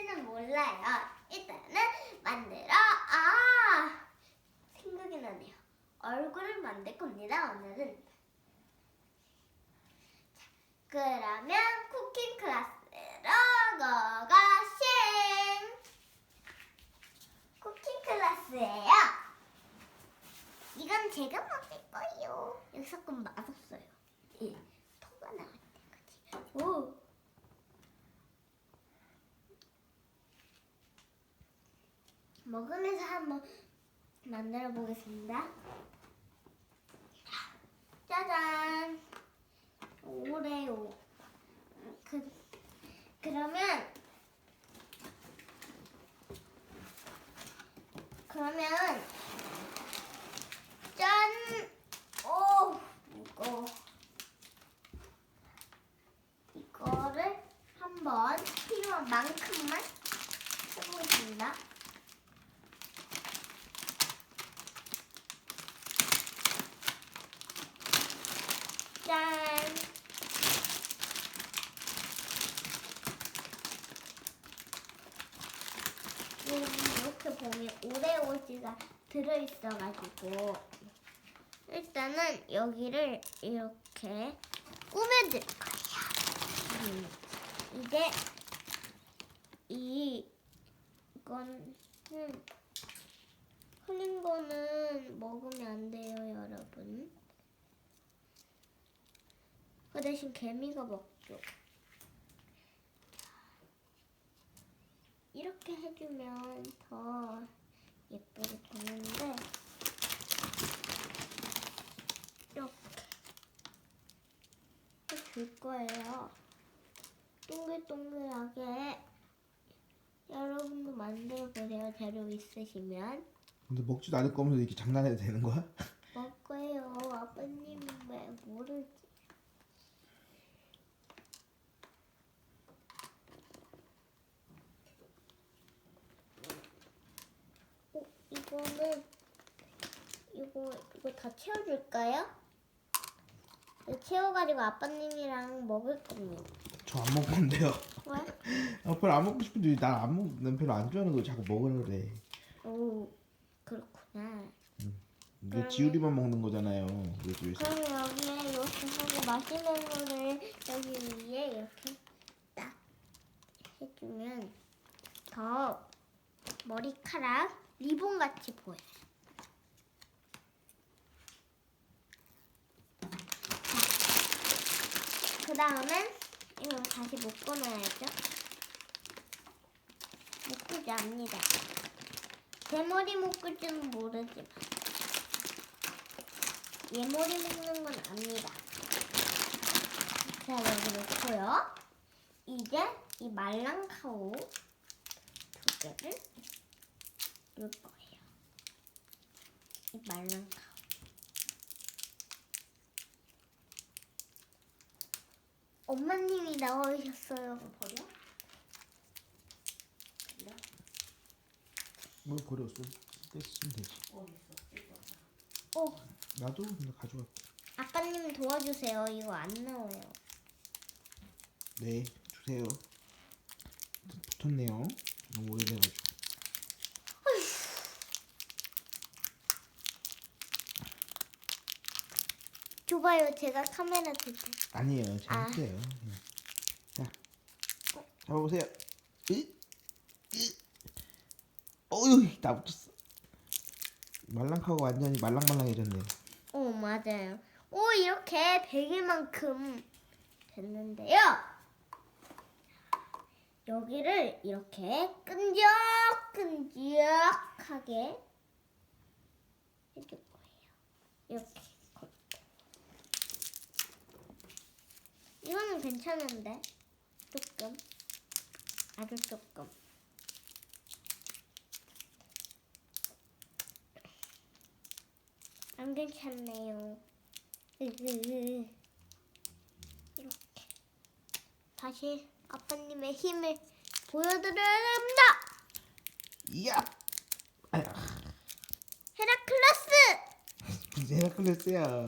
했는지는 몰라요. 일단은 만들어 아 생각이 나네요. 얼굴을 만들 겁니다. 오늘은. 자, 그러면 쿠킹 클래스로 고고싱 쿠킹 클래스예요. 이건 제가 만들 거예요. 여기서 좀 맛없어요. 예, 토가 나올 때까지. 오. 먹으면서 한번 만들어 보겠습니다. 짜잔. 오레오. 그 그러면 그러면 짠. 오 이거 이거를 한번 필요한 만큼만 해보겠습니다. 짠. 음, 이렇게 보면 오레오지가 들어있어가지고 일단은 여기를 이렇게 꾸며줄 거예요. 음, 이게 이 이거는 흘린 거는 먹으면 안 돼요, 여러분. 그 대신 개미가 먹죠. 이렇게 해주면 더 예쁘게 보는데 이렇게 해줄 거예요. 동글동글하게 여러분도 만들어 보세요. 재료 있으시면 근데 먹지도 않을 거면서 이렇게 장난해도 되는 거야? 먹을 거예요. 아빠님은 왜 모르지? 어, 이거는 이거 이거 다 채워줄까요? 이거 채워가지고 아빠님이랑 먹을 겁니다. 저 안 먹을 건데요. 왜? 아, 별로 안 먹고 싶은데 난안 먹, 난 별로 안 좋아하는 거 자꾸 먹으라 그래. 오 그렇구나. 이게 그러면- 지우리만 먹는 거잖아요. 그럼 여기에 이렇게 하고 마시멜로를 여기 위에 이렇게 딱 해주면 더 머리카락 리본 같이 보여요. 그 다음엔 이거 다시 묶어놔야죠. 묶지 않니다. 대머리 묶을 줄은 모르지만. 얘 머리 묶는 건 압니다. 자, 여기 놓고요. 이제 이 말랑카오 두 개를 넣을 거예요. 이 말랑카오. 엄마님이 나오셨어요. 버려? 뭘 버렸어? 뺐으면 되지. 오, 나도 근데 가져갈게. 아까님 도와주세요. 이거 안 나와요. 네, 주세요. 붙었네요. 너무 오래돼가지고. 줘봐요. 제가 카메라 들게. 아니에요, 제가 아. 할게요. 네. 자, 잡아보세요. 어휴, 나 붙었어. 말랑하고 완전히 말랑말랑해졌네요. 오 맞아요. 오 이렇게 베개만큼 됐는데요. 여기를 이렇게 끈적끈적하게 해줄 거예요. 이렇게. 이거는 괜찮은데 조금 아주 조금. 안 괜찮네요. 으으으. 이렇게 다시 아빠님의 힘을 보여드려야. 이야! 아야, 헤라클라스. 무슨 헤라클레스야.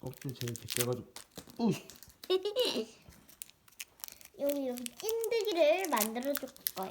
껍질 제일 벗겨가지고. 우! 여기 찐득이를 만들어 줄 거예요.